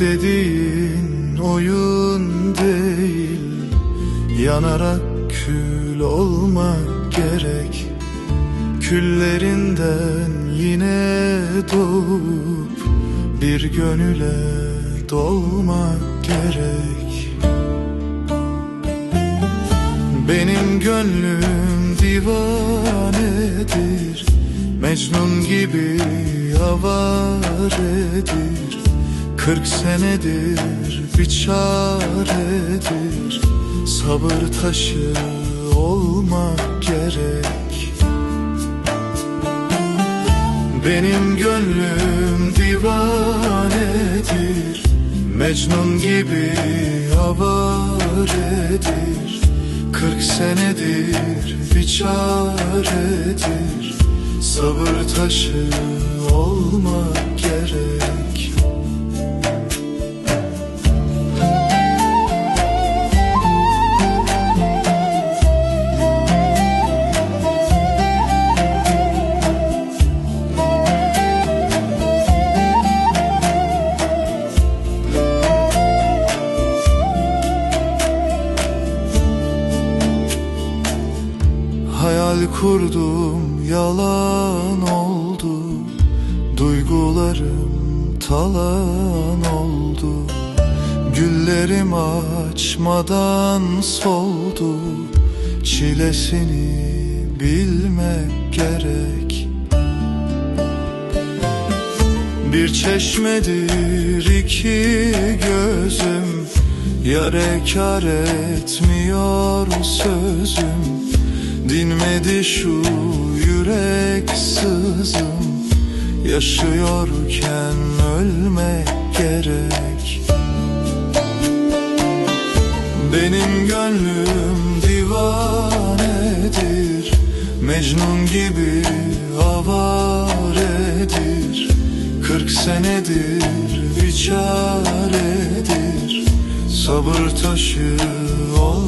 dediğin oyun değil. Yanarak kül olmak gerek. Küllerinden yine doğup Bir gönüle dolmak gerek. Benim gönlüm divanedir. Mecnun gibi avaredir Kırk senedir bir çaredir Sabır taşı olmak gerek. Benim gönlüm divanedir Mecnun gibi avaredir. Kırk senedir bir çaredir Sabır taşı olmak Hayal kurdum yalan oldu. Duygularım talan oldu. Güllerim açmadan soldu. Çilesini bilmek gerek. Bir çeşmedir iki gözüm. Yare kar etmiyor sözüm Dinmedi şu yürek sızım. Yaşıyorken ölmek gerek. Benim gönlüm divanedir. Mecnun gibi avaredir. Kırk senedir bir çaredir Sabır taşı ol